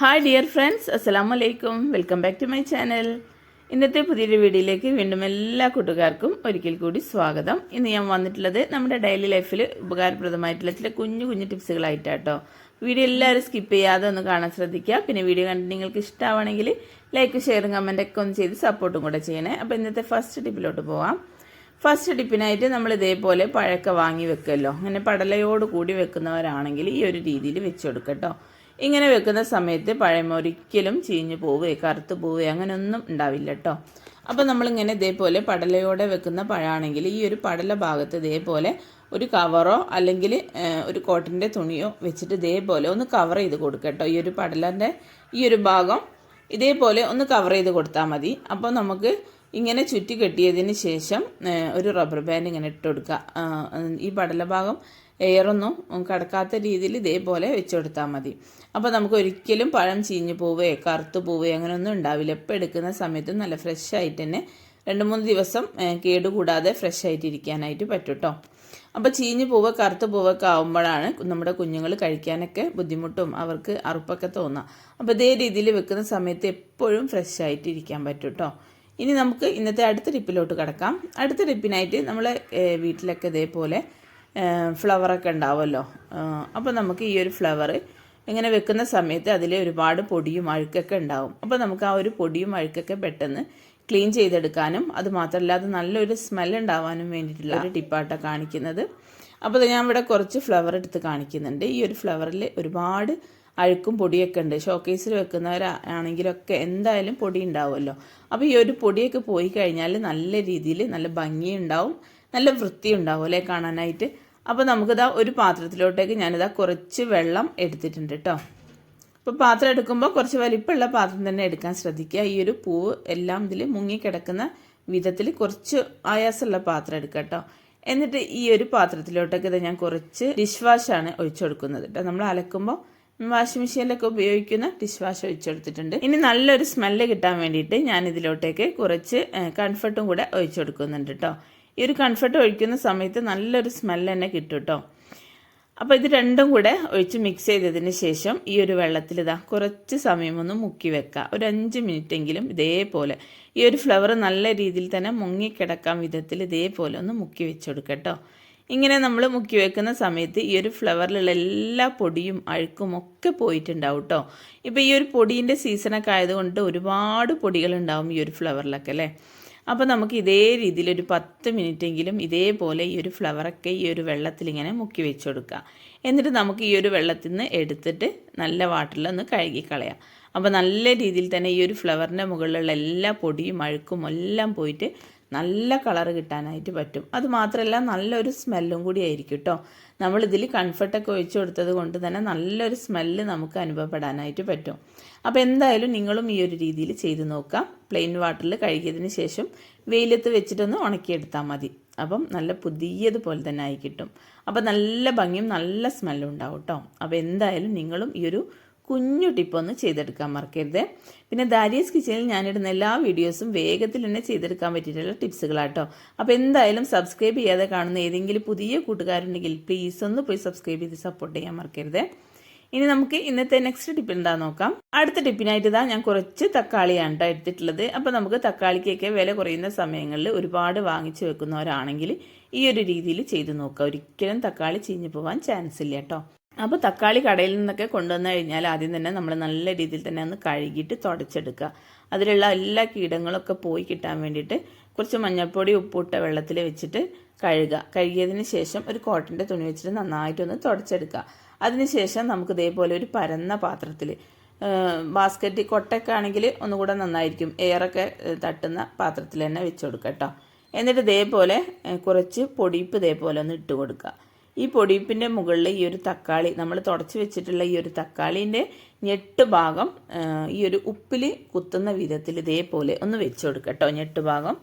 Hi dear friends അസ്സാം വലൈക്കും welcome back to my channel ഇന്നത്തെ പുതിയൊരു വീഡിയോയിലേക്ക് വീണ്ടും എല്ലാ കൂട്ടുകാർക്കും ഒരിക്കൽ കൂടി സ്വാഗതം. ഇന്ന് ഞാൻ വന്നിട്ടുള്ളത് നമ്മുടെ ഡെയിലി ലൈഫിൽ ഉപകാരപ്രദമായിട്ടുള്ള ചില കുഞ്ഞു കുഞ്ഞു ടിപ്സുകളായിട്ടാട്ടോ വീഡിയോ എല്ലാവരും സ്കിപ്പ് ചെയ്യാതെ ഒന്ന് കാണാൻ ശ്രദ്ധിക്കുക. പിന്നെ വീഡിയോ കണ്ടിട്ട് നിങ്ങൾക്ക് ഇഷ്ടമാണെങ്കിൽ ലൈക്ക് ഷെയറും കമന്റൊക്കെ ഒന്ന് ചെയ്ത് സപ്പോർട്ടും കൂടെ ചെയ്യണേ. അപ്പോൾ ഇന്നത്തെ ഫസ്റ്റ് ടിപ്പിലോട്ട് പോവാം. ഫസ്റ്റ് ടിപ്പിനായിട്ട് നമ്മൾ ഇതേപോലെ പഴക്ക വാങ്ങി വെക്കുമല്ലോ അങ്ങനെ പടലയോട് കൂടി വെക്കുന്നവരാണെങ്കിൽ ഈ ഒരു രീതിയിൽ വെച്ച് കൊടുക്കട്ടോ. ഇങ്ങനെ വെക്കുന്ന സമയത്ത് പഴം ഒരിക്കലും ചീഞ്ഞു പോവുകയോ കറുത്ത് പോവുകയോ അങ്ങനെയൊന്നും ഉണ്ടാവില്ല കേട്ടോ അപ്പോൾ നമ്മളിങ്ങനെ ഇതേപോലെ പടലയോടെ വെക്കുന്ന പഴമാണെങ്കിൽ ഈ ഒരു പടല ഭാഗത്ത് ഇതേപോലെ ഒരു കവറോ അല്ലെങ്കിൽ ഒരു കോട്ടന്റെ തുണിയോ വെച്ചിട്ട് ഇതേപോലെ ഒന്ന് കവർ ചെയ്ത് കൊടുക്കുക കേട്ടോ ഈ ഒരു പടലന്റെ ഈ ഒരു ഭാഗം ഇതേപോലെ ഒന്ന് കവർ ചെയ്ത് കൊടുത്താൽ മതി. അപ്പോൾ നമുക്ക് ഇങ്ങനെ ചുറ്റി കെട്ടിയതിന് ശേഷം ഒരു റബ്ബർ ബാൻഡ് ഇങ്ങനെ ഇട്ട് കൊടുക്കുക. ഈ പടലഭാഗം എയറൊന്നും കടക്കാത്ത രീതിയിൽ ഇതേപോലെ വെച്ച് കൊടുത്താൽ മതി. അപ്പോൾ നമുക്ക് ഒരിക്കലും പഴം ചീഞ്ഞ് പോവുകയോ കറുത്ത് പോവുകയോ അങ്ങനെയൊന്നും ഉണ്ടാവില്ല. എപ്പോൾ എടുക്കുന്ന സമയത്തും നല്ല ഫ്രഷ് ആയിട്ട് തന്നെ രണ്ട് മൂന്ന് ദിവസം കേടുകൂടാതെ ഫ്രഷ് ആയിട്ട് ഇരിക്കാനായിട്ട് പറ്റും കേട്ടോ അപ്പോൾ ചീഞ്ഞ് പോവുക കറുത്ത് പോവുക ആകുമ്പോഴാണ് നമ്മുടെ കുഞ്ഞുങ്ങൾ കഴിക്കാനൊക്കെ ബുദ്ധിമുട്ടും അവർക്ക് അറുപ്പൊക്കെ തോന്നാം അപ്പോൾ ഇതേ രീതിയിൽ വെക്കുന്ന സമയത്ത് എപ്പോഴും ഫ്രഷ് ആയിട്ട് ഇരിക്കാൻ പറ്റും കേട്ടോ ഇനി നമുക്ക് ഇന്നത്തെ അടുത്ത ടിപ്പിലോട്ട് കിടക്കാം. അടുത്ത ടിപ്പിനായിട്ട് നമ്മൾ വീട്ടിലൊക്കെ ഇതേപോലെ ഫ്ലവറൊക്കെ ഉണ്ടാവുമല്ലോ. അപ്പോൾ നമുക്ക് ഈ ഒരു ഫ്ലവർ ഇങ്ങനെ വെക്കുന്ന സമയത്ത് അതിൽ ഒരുപാട് പൊടിയും അഴുക്കൊക്കെ ഉണ്ടാവും. അപ്പോൾ നമുക്ക് ആ ഒരു പൊടിയും അഴുക്കൊക്കെ പെട്ടെന്ന് ക്ലീൻ ചെയ്തെടുക്കാനും അത് മാത്രമല്ല അത് നല്ലൊരു സ്മെൽ ഉണ്ടാവാനും വേണ്ടിയിട്ടുള്ള ഒരു ടിപ്പാട്ടാണ് കാണിക്കുന്നത്. അപ്പോൾ ഞാൻ ഇവിടെ കുറച്ച് ഫ്ലവർ എടുത്ത് കാണിക്കുന്നുണ്ട്. ഈ ഒരു ഫ്ലവറിൽ ഒരുപാട് അഴുക്കും പൊടിയൊക്കെ ഉണ്ട്. ഷോക്കേസിൽ വെക്കുന്നവരാണെങ്കിലൊക്കെ എന്തായാലും പൊടി ഉണ്ടാവുമല്ലോ. അപ്പോൾ ഈ ഒരു പൊടിയൊക്കെ പോയി കഴിഞ്ഞാൽ നല്ല രീതിയിൽ നല്ല ഭംഗിയുണ്ടാവും. നല്ല വൃത്തി ഉണ്ടാവും അല്ലേ കാണാനായിട്ട്? അപ്പോൾ നമുക്കിതാ ഒരു പാത്രത്തിലോട്ടേക്ക് ഞാനിതാ കുറച്ച് വെള്ളം എടുത്തിട്ടുണ്ട് കേട്ടോ അപ്പോൾ പാത്രം എടുക്കുമ്പോൾ കുറച്ച് വലിപ്പമുള്ള പാത്രം തന്നെ എടുക്കാൻ ശ്രദ്ധിക്കുക. ഈ ഒരു പൂവ് എല്ലാം ഇതിൽ മുങ്ങിക്കിടക്കുന്ന വിധത്തിൽ കുറച്ച് ആയാസമുള്ള പാത്രം എടുക്കുക കേട്ടോ എന്നിട്ട് ഈ ഒരു പാത്രത്തിലോട്ടൊക്കെ ഇത് ഞാൻ കുറച്ച് ഡിഷ് വാഷാണ് ഒഴിച്ചു കൊടുക്കുന്നത് കേട്ടോ നമ്മൾ അലക്കുമ്പോൾ വാഷിംഗ് മെഷീനിലൊക്കെ ഉപയോഗിക്കുന്ന ഡിഷ് വാഷ് ഒഴിച്ചെടുത്തിട്ടുണ്ട്. ഇനി നല്ലൊരു സ്മെല്ല് കിട്ടാൻ വേണ്ടിയിട്ട് ഞാൻ ഇതിലോട്ടേക്ക് കുറച്ച് കൺഫർട്ടും കൂടെ ഒഴിച്ചു കൊടുക്കുന്നുണ്ട് കേട്ടോ ഈ ഒരു കൺഫർട്ട് ഒഴിക്കുന്ന സമയത്ത് നല്ലൊരു സ്മെല്ല് തന്നെ കിട്ടും കേട്ടോ അപ്പോൾ ഇത് രണ്ടും കൂടെ ഒഴിച്ച് മിക്സ് ചെയ്തതിന് ശേഷം ഈ ഒരു വെള്ളത്തിൽ ഇതാ കുറച്ച് സമയം ഒന്ന് മുക്കി വെക്കുക ഒരു അഞ്ച് മിനിറ്റ് എങ്കിലും ഇതേപോലെ ഈ ഒരു ഫ്ലവർ നല്ല രീതിയിൽ തന്നെ മുങ്ങിക്കിടക്കാൻ വിധത്തിൽ ഇതേപോലെ ഒന്ന് മുക്കി വെച്ചെടുക്കുക കേട്ടോ ഇങ്ങനെ നമ്മൾ മുക്കി വെക്കുന്ന സമയത്ത് ഈ ഒരു ഫ്ലവറിലുള്ള എല്ലാ പൊടിയും അഴുക്കും ഒക്കെ പോയിട്ടുണ്ടാവും കേട്ടോ ഇപ്പോൾ ഈ ഒരു പൊടീന്റെ സീസണൊക്കെ ആയതുകൊണ്ട് ഒരുപാട് പൊടികളുണ്ടാവും ഈ ഒരു ഫ്ലവറിലൊക്കെ അല്ലേ? അപ്പോൾ നമുക്ക് ഇതേ രീതിയിൽ ഒരു പത്ത് മിനിറ്റെങ്കിലും ഇതേപോലെ ഈ ഒരു ഫ്ലവറൊക്കെ ഈ ഒരു വെള്ളത്തിൽ ഇങ്ങനെ മുക്കി വെച്ച് കൊടുക്കുക എന്നിട്ട് നമുക്ക് ഈ ഒരു വെള്ളത്തിൽ നിന്ന് എടുത്തിട്ട് നല്ല വാട്ടറിൽ ഒന്ന് കഴുകിക്കളയാം. അപ്പോൾ നല്ല രീതിയിൽ തന്നെ ഈ ഒരു ഫ്ലവറിന്റെ മുകളിലുള്ള എല്ലാ പൊടിയും അഴുക്കും എല്ലാം പോയിട്ട് നല്ല കളർ കിട്ടാനായിട്ട് പറ്റും. അത് മാത്രമല്ല നല്ലൊരു സ്മെല്ലും കൂടി ആയിരിക്കും കേട്ടോ നമ്മളിതിൽ കംഫർട്ടൊക്കെ ഒഴിച്ചു കൊടുത്തത് കൊണ്ട് തന്നെ നല്ലൊരു സ്മെല്ല് നമുക്ക് അനുഭവപ്പെടാനായിട്ട് പറ്റും. അപ്പോൾ എന്തായാലും നിങ്ങളും ഈ ഒരു രീതിയിൽ ചെയ്ത് നോക്കാം. പ്ലെയിൻ വാട്ടറിൽ കഴുകിയതിന് ശേഷം വെയിലത്ത് വെച്ചിട്ടൊന്ന് ഉണക്കിയെടുത്താൽ മതി. അപ്പം നല്ല പുതിയതുപോലെ തന്നെ ആയി കിട്ടും. അപ്പം നല്ല ഭംഗിയും നല്ല സ്മെല്ലും ഉണ്ടാവും കേട്ടോ അപ്പോൾ എന്തായാലും നിങ്ങളും ഈ ഒരു കുഞ്ഞു ടിപ്പൊന്ന് ചെയ്തെടുക്കാൻ മറക്കരുത്. പിന്നെ ദാരിയസ് കിച്ചണിൽ ഞാനിടുന്ന എല്ലാ വീഡിയോസും വേഗത്തിൽ തന്നെ ചെയ്തെടുക്കാൻ പറ്റിയിട്ടുള്ള ടിപ്സുകളാട്ടോ. അപ്പോൾ എന്തായാലും സബ്സ്ക്രൈബ് ചെയ്യാതെ കാണുന്ന ഏതെങ്കിലും പുതിയ കൂട്ടുകാരുണ്ടെങ്കിൽ പ്ലീസ് ഒന്ന് പോയി സബ്സ്ക്രൈബ് ചെയ്ത് സപ്പോർട്ട് ചെയ്യാൻ മറക്കരുത്. ഇനി നമുക്ക് ഇന്നത്തെ നെക്സ്റ്റ് ടിപ്പ് എന്താ നോക്കാം. അടുത്ത ടിപ്പിനായിട്ട് ഇതാ ഞാൻ കുറച്ച് തക്കാളിയാണ് കേട്ടോ എടുത്തിട്ടുള്ളത്. അപ്പോൾ നമുക്ക് തക്കാളിക്കൊക്കെ വില കുറയുന്ന സമയങ്ങളിൽ ഒരുപാട് വാങ്ങിച്ചു വെക്കുന്നവരാണെങ്കിൽ ഈ ഒരു രീതിയിൽ ചെയ്ത് നോക്കുക ഒരിക്കലും തക്കാളി ചീഞ്ഞു പോകാൻ ചാൻസ് ഇല്ല കേട്ടോ അപ്പോൾ തക്കാളി കടയിൽ നിന്നൊക്കെ കൊണ്ടുവന്നു കഴിഞ്ഞാൽ ആദ്യം തന്നെ നമ്മൾ നല്ല രീതിയിൽ തന്നെ ഒന്ന് കഴുകിയിട്ട് തുടച്ചെടുക്കുക. അതിലുള്ള എല്ലാ കീടങ്ങളൊക്കെ പോയി കിട്ടാൻ വേണ്ടിയിട്ട് കുറച്ച് മഞ്ഞൾപ്പൊടി ഉപ്പിട്ട വെള്ളത്തിൽ വെച്ചിട്ട് കഴുകുക. കഴുകിയതിന് ശേഷം ഒരു കോട്ടന്റെ തുണി വെച്ചിട്ട് നന്നായിട്ടൊന്ന് തുടച്ചെടുക്കുക. അതിനുശേഷം നമുക്ക് ഇതേപോലെ ഒരു പരന്ന പാത്രത്തിൽ ബാസ്ക്കറ്റ് കൊട്ടൊക്കെ ആണെങ്കിൽ ഒന്നുകൂടെ നന്നായിരിക്കും. എയറൊക്കെ തട്ടുന്ന പാത്രത്തിൽ തന്നെ വെച്ച് കൊടുക്കുക കേട്ടോ. എന്നിട്ട് ഇതേപോലെ കുറച്ച് പൊടിപ്പ് ഇതേപോലെ ഒന്ന് ഇട്ട് കൊടുക്കുക. ഈ പൊടിയിപ്പിന്റെ മുകളിൽ ഈ ഒരു തക്കാളി നമ്മൾ തുടച്ച് വെച്ചിട്ടുള്ള ഈ ഒരു തക്കാളീന്റെ ഞെട്ട് ഭാഗം ഈ ഒരു ഉപ്പിൽ കുത്തുന്ന വിധത്തിൽ ഇതേപോലെ ഒന്ന് വെച്ച് കൊടുക്കുക കേട്ടോ ഞെട്ട് ഭാഗം.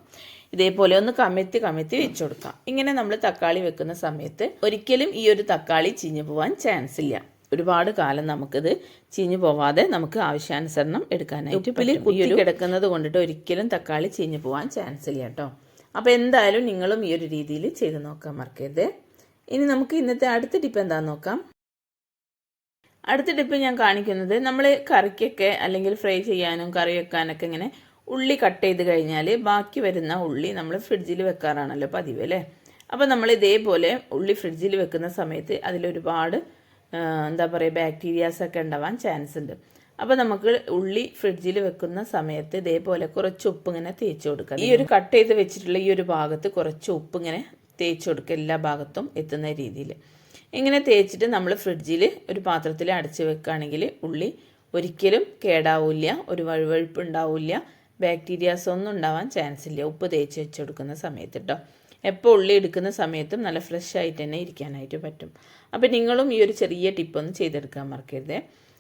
ഇതേപോലെ ഒന്ന് കമത്തി കമത്തി വെച്ച് കൊടുക്കാം. ഇങ്ങനെ നമ്മൾ തക്കാളി വെക്കുന്ന സമയത്ത് ഒരിക്കലും ഈ ഒരു തക്കാളി ചീഞ്ഞു പോകാൻ ചാൻസ് ഇല്ല. ഒരുപാട് കാലം നമുക്കിത് ചീഞ്ഞു പോവാതെ നമുക്ക് ആവശ്യാനുസരണം എടുക്കാനായിട്ട് ഉപ്പിൽ കുത്തി കിടക്കുന്നത് കൊണ്ടിട്ട് ഒരിക്കലും തക്കാളി ചീഞ്ഞു പോകാൻ ചാൻസ് ഇല്ല കേട്ടോ അപ്പോൾ എന്തായാലും നിങ്ങളും ഈ ഒരു രീതിയിൽ ചെയ്ത് നോക്കാൻ മറക്കരുത്. ഇനി നമുക്ക് ഇന്നത്തെ അടുത്ത ടിപ്പ് എന്താണെന്ന് നോക്കാം. അടുത്ത ടിപ്പ് ഞാൻ കാണിക്കുന്നത് നമ്മൾ കറിക്കൊക്കെ അല്ലെങ്കിൽ ഫ്രൈ ചെയ്യാനും കറി വെക്കാനൊക്കെ ഇങ്ങനെ ഉള്ളി കട്ട് ചെയ്ത് കഴിഞ്ഞാൽ ബാക്കി വരുന്ന ഉള്ളി നമ്മൾ ഫ്രിഡ്ജിൽ വെക്കാറാണല്ലോ പതിവ് അല്ലേ? അപ്പോൾ നമ്മൾ ഇതേപോലെ ഉള്ളി ഫ്രിഡ്ജിൽ വെക്കുന്ന സമയത്ത് അതിലൊരുപാട് എന്താ പറയുക ബാക്ടീരിയാസ് ഒക്കെ ഉണ്ടാവാൻ ചാൻസ് ഉണ്ട്. അപ്പോൾ നമുക്ക് ഉള്ളി ഫ്രിഡ്ജിൽ വെക്കുന്ന സമയത്ത് ഇതേപോലെ കുറച്ച് ഉപ്പ് ഇങ്ങനെ തേച്ച് കൊടുക്കുക ഈ ഒരു കട്ട് ചെയ്ത് വെച്ചിട്ടുള്ള ഈ ഒരു ഭാഗത്ത് കുറച്ച് ഉപ്പ് ഇങ്ങനെ തേച്ച് കൊടുക്കുക എല്ലാ ഭാഗത്തും എത്തുന്ന രീതിയിൽ. ഇങ്ങനെ തേച്ചിട്ട് നമ്മൾ ഫ്രിഡ്ജിൽ ഒരു പാത്രത്തിൽ അടച്ച് വെക്കുകയാണെങ്കിൽ ഉള്ളി ഒരിക്കലും കേടാവില്ല ഒരു വഴുവഴുപ്പ് ഉണ്ടാവില്ല ബാക്ടീരിയാസ് ഒന്നും ഉണ്ടാവാൻ ചാൻസ് ഇല്ല. ഉപ്പ് തേച്ച് വെച്ച് കൊടുക്കുന്ന സമയത്ത് കേട്ടോ എപ്പോൾ ഉള്ളി എടുക്കുന്ന സമയത്തും നല്ല ഫ്രഷ് ആയിട്ട് തന്നെ ഇരിക്കാനായിട്ട് പറ്റും. അപ്പോൾ നിങ്ങളും ഈ ഒരു ചെറിയ ടിപ്പ് ഒന്ന് ചെയ്തെടുക്കാൻ മറക്കരുതേ.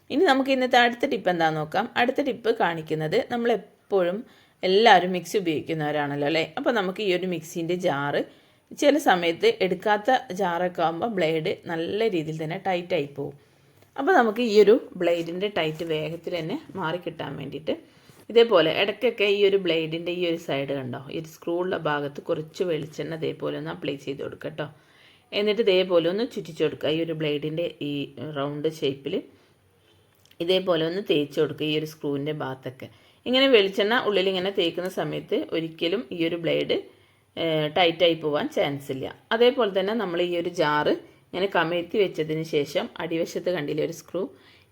ഇനി നമുക്ക് ഇന്നത്തെ അടുത്ത ടിപ്പ് എന്താണെന്ന് നോക്കാം. അടുത്ത ടിപ്പ് കാണിക്കുന്നത് നമ്മൾ എപ്പോഴും എല്ലാവരും മിക്സി ഉപയോഗിക്കുന്നവരാണല്ലോ അല്ലേ? അപ്പോൾ നമുക്ക് ഈ ഒരു മിക്സീന്റെ ജാറ് ചില സമയത്ത് എടുക്കാത്ത ജാറൊക്കെ ആകുമ്പോൾ ബ്ലേഡ് നല്ല രീതിയിൽ തന്നെ ടൈറ്റായി പോകും അപ്പോൾ നമുക്ക് ഈ ഒരു ബ്ലേഡിന്റെ ടൈറ്റ് വേഗത്തിൽ തന്നെ മാറി കിട്ടാൻ വേണ്ടിയിട്ട് ഇതേപോലെ ഇടയ്ക്കൊക്കെ ഈ ഒരു ബ്ലേഡിന്റെ ഈ ഒരു സൈഡ് കണ്ടോ? ഈ ഒരു സ്ക്രൂള്ള ഭാഗത്ത് കുറച്ച് വെളിച്ചെണ്ണ ഇതേപോലെ ഒന്ന് അപ്ലൈ ചെയ്ത് കൊടുക്കുക കേട്ടോ എന്നിട്ട് ഇതേപോലെ ഒന്ന് ചുറ്റിച്ചു കൊടുക്കുക ഈ ഒരു ബ്ലേഡിന്റെ ഈ റൗണ്ട് ഷേപ്പിൽ ഇതേപോലെ ഒന്ന് തേച്ച് കൊടുക്കുക ഈ ഒരു സ്ക്രൂവിന്റെ ഭാഗത്തൊക്കെ. ഇങ്ങനെ വെളിച്ചെണ്ണ ഉള്ളിൽ ഇങ്ങനെ തേക്കുന്ന സമയത്ത് ഒരിക്കലും ഈ ഒരു ബ്ലേഡ് ടൈറ്റായി പോവാൻ ചാൻസ് ഇല്ല അതേപോലെ തന്നെ നമ്മൾ ഈ ഒരു ജാറ് ഇങ്ങനെ കമഴ്ത്തി വെച്ചതിന് ശേഷം അടിവശത്ത് കണ്ടില്ല ഒരു സ്ക്രൂ?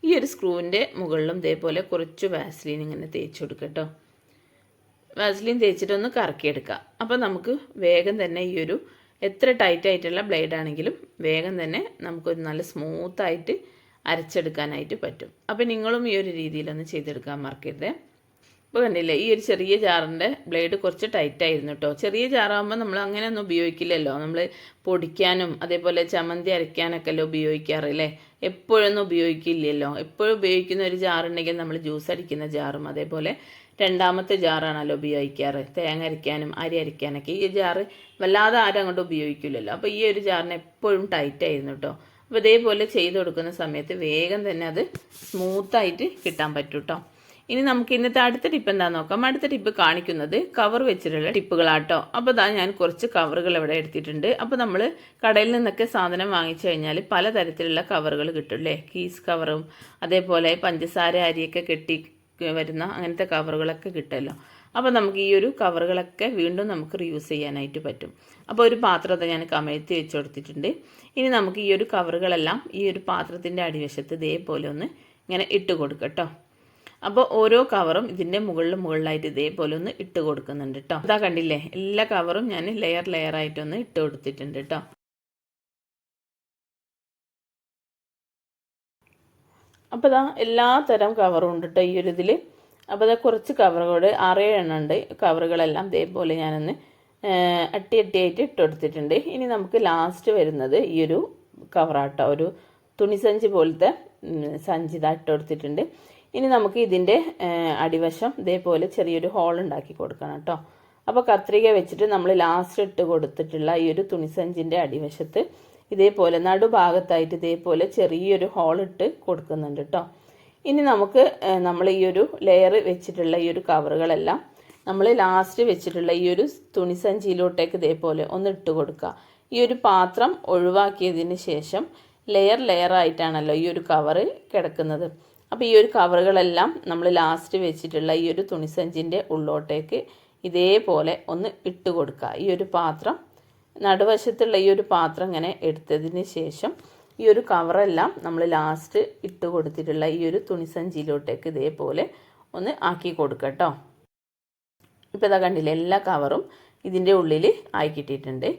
ഈ ഒരു സ്ക്രൂവിന്റെ മുകളിലും ഇതേപോലെ കുറച്ച് വാസ്ലീൻ ഇങ്ങനെ തേച്ച് കൊടുക്കുക കേട്ടോ വാസ്ലിൻ തേച്ചിട്ടൊന്ന് കറക്കിയെടുക്കുക അപ്പോൾ നമുക്ക് വേഗം തന്നെ ഈ ഒരു എത്ര ടൈറ്റ് ആയിട്ടുള്ള ബ്ലേഡ് ആണെങ്കിലും വേഗം തന്നെ നമുക്കൊരു നല്ല സ്മൂത്തായിട്ട് അരച്ചെടുക്കാനായിട്ട് പറ്റും. അപ്പോൾ നിങ്ങളും ഈ ഒരു രീതിയിലൊന്ന് ചെയ്തെടുക്കാൻ മറക്കരുത്. ഇപ്പോൾ കണ്ടില്ലേ ഈ ഒരു ചെറിയ ജാറിന്റെ ബ്ലേഡ് കുറച്ച് ടൈറ്റ് ആയിരുന്നു കേട്ടോ ചെറിയ ജാറാകുമ്പോൾ നമ്മൾ അങ്ങനെയൊന്നും ഉപയോഗിക്കില്ലല്ലോ. നമ്മൾ പൊടിക്കാനും അതേപോലെ ചമ്മന്തി അരയ്ക്കാനൊക്കെ അല്ലേ ഉപയോഗിക്കാറില്ലേ എപ്പോഴൊന്നും ഉപയോഗിക്കില്ലല്ലോ. എപ്പോഴും ഉപയോഗിക്കുന്ന ഒരു ജാറുണ്ടെങ്കിൽ നമ്മൾ ജ്യൂസ് അടിക്കുന്ന ജാറും അതേപോലെ രണ്ടാമത്തെ ജാറാണല്ലോ ഉപയോഗിക്കാറ്. തേങ്ങ അരയ്ക്കാനും അരി അരയ്ക്കാനൊക്കെ. ഈ ജാറ് വല്ലാതെ ആരും അങ്ങോട്ട് ഉപയോഗിക്കില്ലല്ലോ. അപ്പോൾ ഈ ഒരു ജാറിന് എപ്പോഴും ടൈറ്റ് ആയിരുന്നു കേട്ടോ അപ്പോൾ ഇതേപോലെ ചെയ്ത് കൊടുക്കുന്ന സമയത്ത് വേഗം തന്നെ അത് സ്മൂത്തായിട്ട് കിട്ടാൻ പറ്റും കേട്ടോ ഇനി നമുക്ക് ഇന്നത്തെ അടുത്ത ടിപ്പ് എന്താ നോക്കാം. അടുത്ത ടിപ്പ് കാണിക്കുന്നത് കവർ വെച്ചിട്ടുള്ള ടിപ്പുകളാട്ടോ അപ്പോൾ ഇതാ ഞാൻ കുറച്ച് കവറുകൾ ഇവിടെ എടുത്തിട്ടുണ്ട്. അപ്പോൾ നമ്മൾ കടയിൽ നിന്നൊക്കെ സാധനം വാങ്ങിച്ചു കഴിഞ്ഞാൽ പലതരത്തിലുള്ള കവറുകൾ കിട്ടും അല്ലേ കീസ് കവറും അതേപോലെ പഞ്ചസാര അരിയൊക്കെ കെട്ടി വരുന്ന അങ്ങനത്തെ കവറുകളൊക്കെ കിട്ടുമല്ലോ. അപ്പോൾ നമുക്ക് ഈ ഒരു കവറുകളൊക്കെ വീണ്ടും നമുക്ക് റീയൂസ് ചെയ്യാനായിട്ട് പറ്റും. അപ്പോൾ ഒരു പാത്രത്തെ ഞാൻ കമഴ്ത്തി വെച്ച് കൊടുത്തിട്ടുണ്ട്. ഇനി നമുക്ക് ഈ ഒരു കവറുകളെല്ലാം ഈ ഒരു പാത്രത്തിന്റെ അടിവശത്ത് ഇതേപോലെ ഒന്ന് ഇങ്ങനെ ഇട്ട് കൊടുക്കട്ടോ അപ്പോൾ ഓരോ കവറും ഇതിന്റെ മുകളിൽ മുകളിലായിട്ട് ഇതേപോലെ ഒന്ന് ഇട്ട് കൊടുക്കുന്നുണ്ട് കേട്ടോ അതാ കണ്ടില്ലേ? എല്ലാ കവറും ഞാൻ ലെയർ ലെയർ ആയിട്ടൊന്ന് ഇട്ട് കൊടുത്തിട്ടുണ്ട് കേട്ടോ അപ്പോൾ ഇതാ എല്ലാ തരം കവറും ഉണ്ട് കേട്ടോ ഈ ഒരു ഇതിൽ അപ്പോൾ ഇതാ കുറച്ച് കവറുകൾ ആറേഴ് എണ്ണം ഉണ്ട്. കവറുകളെല്ലാം ഇതേപോലെ ഞാനൊന്ന് അട്ടി അട്ടിയായിട്ട് ഇട്ട് കൊടുത്തിട്ടുണ്ട്. ഇനി നമുക്ക് ലാസ്റ്റ് വരുന്നത് ഈ ഒരു കവറാട്ടോ ഒരു തുണിസഞ്ചി പോലത്തെ സഞ്ചിത ഇട്ട് കൊടുത്തിട്ടുണ്ട്. ഇനി നമുക്ക് ഇതിന്റെ അടിവശം ഇതേപോലെ ചെറിയൊരു ഹോൾ ഉണ്ടാക്കി കൊടുക്കണം കേട്ടോ. അപ്പോൾ കത്രിക വെച്ചിട്ട് നമ്മൾ ലാസ്റ്റ് ഇട്ട് കൊടുത്തിട്ടുള്ള ഈ ഒരു തുണിസഞ്ചിന്റെ അടിവശത്ത് ഇതേപോലെ നടുഭാഗത്തായിട്ട് ഇതേപോലെ ചെറിയൊരു ഹോൾ ഇട്ട് കൊടുക്കുന്നുണ്ട് കേട്ടോ. ഇനി നമുക്ക് നമ്മൾ ഈ ഒരു ലെയർ വെച്ചിട്ടുള്ള ഈ ഒരു കവറുകളെല്ലാം നമ്മൾ ലാസ്റ്റ് വെച്ചിട്ടുള്ള ഈ ഒരു തുണിസഞ്ചിയിലോട്ടേക്ക് ഇതേപോലെ ഒന്ന് ഇട്ട് കൊടുക്കുക. ഈ ഒരു പാത്രം ഒഴിവാക്കിയതിന് ശേഷം ലെയർ ലെയർ ആയിട്ടാണല്ലോ ഈ ഒരു കവറ് കിടക്കുന്നത്. അപ്പോൾ ഈ ഒരു കവറുകളെല്ലാം നമ്മൾ ലാസ്റ്റ് വെച്ചിട്ടുള്ള ഈ ഒരു തുണിസഞ്ചിന്റെ ഉള്ളോട്ടേക്ക് ഇതേപോലെ ഒന്ന് ഇട്ട് കൊടുക്കുക. ഈ ഒരു പാത്രം നടുവശത്തുള്ള ഈ ഒരു പാത്രം ഇങ്ങനെ എടുത്തതിന് ശേഷം ഈ ഒരു കവറെല്ലാം നമ്മൾ ലാസ്റ്റ് ഇട്ട് കൊടുത്തിട്ടുള്ള ഈ ഒരു തുണിസഞ്ചിയിലോട്ടേക്ക് ഇതേപോലെ ഒന്ന് ആക്കി കൊടുക്കട്ടോ ഇപ്പോൾ ഇതാ കണ്ടില്ലേ എല്ലാ കവറും ഇതിന്റെ ഉള്ളിൽ ആയി കിട്ടിയിട്ടുണ്ട്.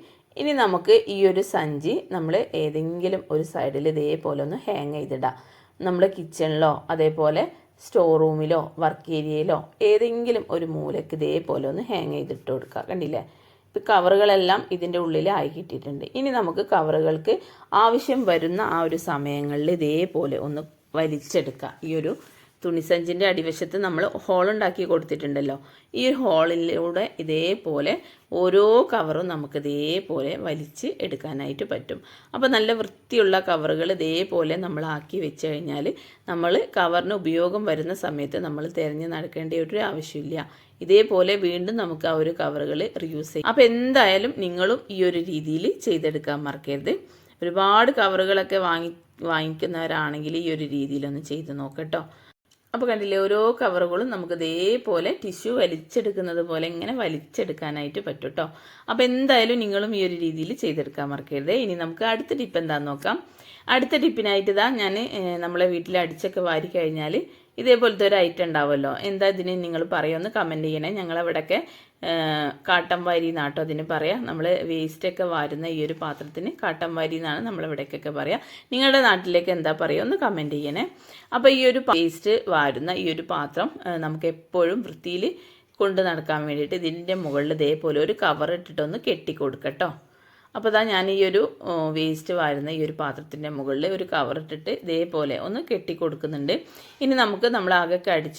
ഇനി നമുക്ക് ഈ ഒരു സഞ്ചി നമ്മൾ ഏതെങ്കിലും ഒരു സൈഡിൽ ഇതേപോലെ ഒന്ന് ഹാങ് ചെയ്തിടാം. നമ്മൾ കിച്ചണിലോ അതേപോലെ സ്റ്റോർ റൂമിലോ വർക്ക് ഏരിയയിലോ ഏതെങ്കിലും ഒരു മൂലയ്ക്ക് ഇതേപോലെ ഒന്ന് ഹാങ് ചെയ്തിട്ട് കൊടുക്കുക. കണ്ടില്ലേ? ഇപ്പം കവറുകളെല്ലാം ഇതിന്റെ ഉള്ളിലായി കിട്ടിയിട്ടുണ്ട്. ഇനി നമുക്ക് കവറുകൾക്ക് ആവശ്യം വരുന്ന ആ ഒരു സമയങ്ങളിൽ ഇതേപോലെ ഒന്ന് വലിച്ചെടുക്കുക. ഈ ഒരു തുണിസഞ്ചിന്റെ അടിവശത്ത് നമ്മൾ ഹോളുണ്ടാക്കി കൊടുത്തിട്ടുണ്ടല്ലോ. ഈ ഹോളിലൂടെ ഇതേപോലെ ഓരോ കവറും നമുക്ക് ഇതേപോലെ വലിച്ച് എടുക്കാനായിട്ട് പറ്റും. അപ്പോൾ നല്ല വൃത്തിയുള്ള കവറുകൾ ഇതേപോലെ നമ്മൾ ആക്കി വെച്ച് കഴിഞ്ഞാൽ നമ്മൾ കവറിന് ഉപയോഗം വരുന്ന സമയത്ത് നമ്മൾ തിരഞ്ഞ് നടക്കേണ്ട ഒരു ആവശ്യമില്ല. ഇതേപോലെ വീണ്ടും നമുക്ക് ആ ഒരു കവറുകൾ റിയൂസ് ചെയ്യാം. അപ്പോൾ എന്തായാലും നിങ്ങളും ഈ ഒരു രീതിയിൽ ചെയ്തെടുക്കാൻ മറക്കരുത്. ഒരുപാട് കവറുകളൊക്കെ വാങ്ങി വാങ്ങിക്കുന്നവരാണെങ്കിൽ ഈ ഒരു രീതിയിലൊന്ന് ചെയ്ത് നോക്കട്ടോ അപ്പോൾ കണ്ടില്ലേ ഓരോ കവറുകളും നമുക്ക് ഇതേപോലെ ടിഷ്യൂ വലിച്ചെടുക്കുന്നത് പോലെ ഇങ്ങനെ വലിച്ചെടുക്കാനായിട്ട് പറ്റും കേട്ടോ അപ്പോൾ എന്തായാലും നിങ്ങളും ഈ ഒരു രീതിയിൽ ചെയ്തെടുക്കാൻ മറക്കരുത്. ഇനി നമുക്ക് അടുത്ത ടിപ്പ് എന്താണെന്ന് നോക്കാം. അടുത്ത ടിപ്പിനായിട്ട് ഇതാ ഞാൻ നമ്മളെ വീട്ടിൽ അടിച്ചൊക്കെ വാരി കഴിഞ്ഞാൽ ഇതേപോലത്തെ ഒരു ഐറ്റം ഉണ്ടാവുമല്ലോ. എന്താ ഇതിന് നിങ്ങൾ പറയുമെന്ന് കമന്റ് ചെയ്യണേ. ഞങ്ങളവിടെയൊക്കെ കാട്ടം വാരി എന്നാട്ടോ അതിന് പറയാം. നമ്മൾ വേസ്റ്റൊക്കെ വാരുന്ന ഈ ഒരു പാത്രത്തിന് കാട്ടം വാരി എന്നാണ് നമ്മളിവിടേക്കൊക്കെ പറയാം. നിങ്ങളുടെ നാട്ടിലേക്ക് എന്താ പറയുക ഒന്ന് കമന്റ് ചെയ്യണേ. അപ്പോൾ ഈ ഒരു വേസ്റ്റ് വാരുന്ന ഈ ഒരു പാത്രം നമുക്ക് എപ്പോഴും വൃത്തിയിൽ കൊണ്ട് നടക്കാൻ വേണ്ടിയിട്ട് ഇതിന്റെ മുകളിൽ ഇതേപോലെ ഒരു കവർ ഇട്ടിട്ടൊന്ന് കെട്ടി കൊടുക്കട്ടോ അപ്പോൾ ഇതാ ഞാൻ ഈ ഒരു വേസ്റ്റ് വാരുന്ന ഈ ഒരു പാത്രത്തിന്റെ മുകളിൽ ഒരു കവർ ഇട്ടിട്ട് ഇതേപോലെ ഒന്ന് കെട്ടി കൊടുക്കുന്നുണ്ട് ഇനി നമുക്ക് നമ്മൾ ആകെ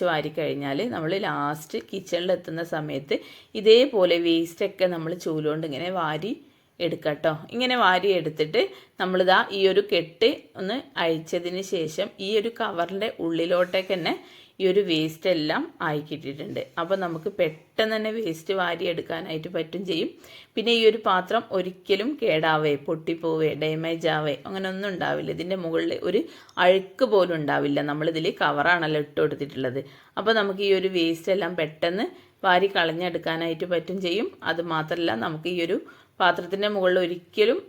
വാരി കഴിഞ്ഞാൽ നമ്മൾ ലാസ്റ്റ് കിച്ചണിൽ എത്തുന്ന സമയത്ത് ഇതേപോലെ വേസ്റ്റൊക്കെ നമ്മൾ ചൂലുകൊണ്ട് ഇങ്ങനെ വാരി എടുക്കട്ടോ. ഇങ്ങനെ വാരി എടുത്തിട്ട് നമ്മളിതാ ഈ ഒരു കെട്ട് ഒന്ന് അഴിച്ചതിന് ശേഷം ഈ ഒരു കവറിന്റെ ഉള്ളിലോട്ടേക്ക് തന്നെ ഈ ഒരു വേസ്റ്റ് എല്ലാം ആയി കിട്ടിയിട്ടുണ്ട് അപ്പോൾ നമുക്ക് പെട്ടെന്ന് തന്നെ വേസ്റ്റ് വാരിയെടുക്കാനായിട്ട് പറ്റും ചെയ്യും. പിന്നെ ഈ ഒരു പാത്രം ഒരിക്കലും കേടാവേ പൊട്ടിപ്പോവേ ഡാമേജ് ആവേ അങ്ങനെ ഒന്നും ഉണ്ടാവില്ല. ഇതിന്റെ മുകളിൽ ഒരു അഴുക്ക് പോലും ഉണ്ടാവില്ല. നമ്മളിതിൽ കവറാണല്ലോ ഇട്ട് കൊടുത്തിട്ടുള്ളത് അപ്പോൾ നമുക്ക് ഈ ഒരു വേസ്റ്റ് എല്ലാം പെട്ടെന്ന് വാരി കളഞ്ഞെടുക്കാനായിട്ട് പറ്റും ചെയ്യും. അത് മാത്രമല്ല നമുക്ക് ഈ ഒരു പാത്രത്തിന്റെ മുകളിൽ ഒരിക്കലും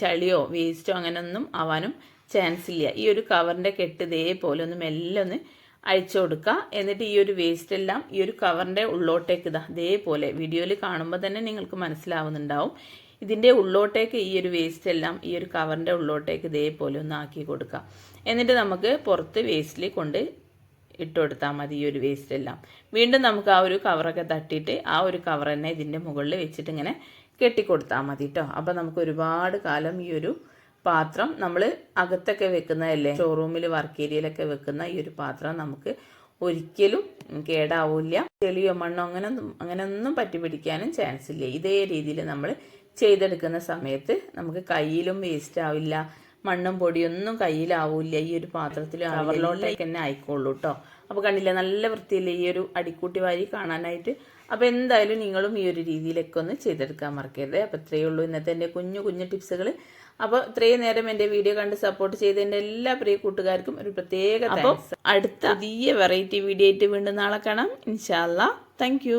ചളിയോ വേസ്റ്റോ അങ്ങനെയൊന്നും ആവാനും ചാൻസ് ഇല്ല. ഈ ഒരു കവറിന്റെ കെട്ട് ഇതേപോലെ ഒന്ന് മെല്ലെ ഒന്ന് അഴിച്ചു കൊടുക്കുക. എന്നിട്ട് ഈ ഒരു വേസ്റ്റ് എല്ലാം ഈ ഒരു കവറിന്റെ ഉള്ളോട്ടേക്ക് ഇതാ ഇതേപോലെ വീഡിയോയിൽ കാണുമ്പോൾ തന്നെ നിങ്ങൾക്ക് മനസ്സിലാവുന്നുണ്ടാവും. ഇതിന്റെ ഉള്ളോട്ടേക്ക് ഈ ഒരു വേസ്റ്റ് എല്ലാം ഈ ഒരു കവറിന്റെ ഉള്ളോട്ടേക്ക് ഇതേപോലെ ഒന്ന് ആക്കി കൊടുക്കുക. എന്നിട്ട് നമുക്ക് പുറത്ത് വേസ്റ്റിൽ കൊണ്ട് ഇട്ട് കൊടുത്താൽ മതി ഈ ഒരു വേസ്റ്റ് എല്ലാം. വീണ്ടും നമുക്ക് ആ ഒരു കവറൊക്കെ തട്ടിയിട്ട് ആ ഒരു കവർ തന്നെ ഇതിന്റെ മുകളിൽ വെച്ചിട്ട് ഇങ്ങനെ കെട്ടിക്കൊടുത്താൽ മതി കേട്ടോ അപ്പോൾ നമുക്ക് ഒരുപാട് കാലം ഈ ഒരു പാത്രം നമ്മൾ അകത്തൊക്കെ വെക്കുന്നതല്ലേ? ഷോറൂമിൽ വർക്ക് ഏരിയയിലൊക്കെ വെക്കുന്ന ഈ ഒരു പാത്രം നമുക്ക് ഒരിക്കലും കേടാവില്ല. ചെളിയോ മണ്ണോ അങ്ങനെ അങ്ങനെ ഒന്നും പറ്റി പിടിക്കാനും ചാൻസ് ഇല്ല. ഇതേ രീതിയിൽ നമ്മൾ ചെയ്തെടുക്കുന്ന സമയത്ത് നമുക്ക് കയ്യിലും വേസ്റ്റ് ആവില്ല. മണ്ണും പൊടിയൊന്നും കയ്യിലാവില്ല. ഈ ഒരു പാത്രത്തിൽ കവറിലോട്ടേക്ക് തന്നെ ആയിക്കോളൂ കേട്ടോ അപ്പോൾ കണ്ടില്ല നല്ല വൃത്തിയില്ലേ ഈ ഒരു അടിക്കൂട്ടി വാരി കാണാനായിട്ട്. അപ്പോൾ എന്തായാലും നിങ്ങളും ഈ ഒരു രീതിയിലൊക്കെ ഒന്ന് ചെയ്തെടുക്കാൻ മറക്കരുത്. അപ്പോൾ ഇത്രയേ ഉള്ളൂ. ഇന്നത്തെ എന്റെ കുഞ്ഞു കുഞ്ഞു ടിപ്സുകൾ അപ്പോൾ ഇത്രയും നേരം എന്റെ വീഡിയോ കണ്ട് സപ്പോർട്ട് ചെയ്ത എന്റെ എല്ലാ പ്രിയ കൂട്ടുകാർക്കും ഒരു പ്രത്യേക അപ്പോൾ അടുത്ത പുതിയ വെറൈറ്റി വീഡിയോ ആയിട്ട് വീണ്ടും നാളെ കാണാം. ഇൻഷാല്ല താങ്ക്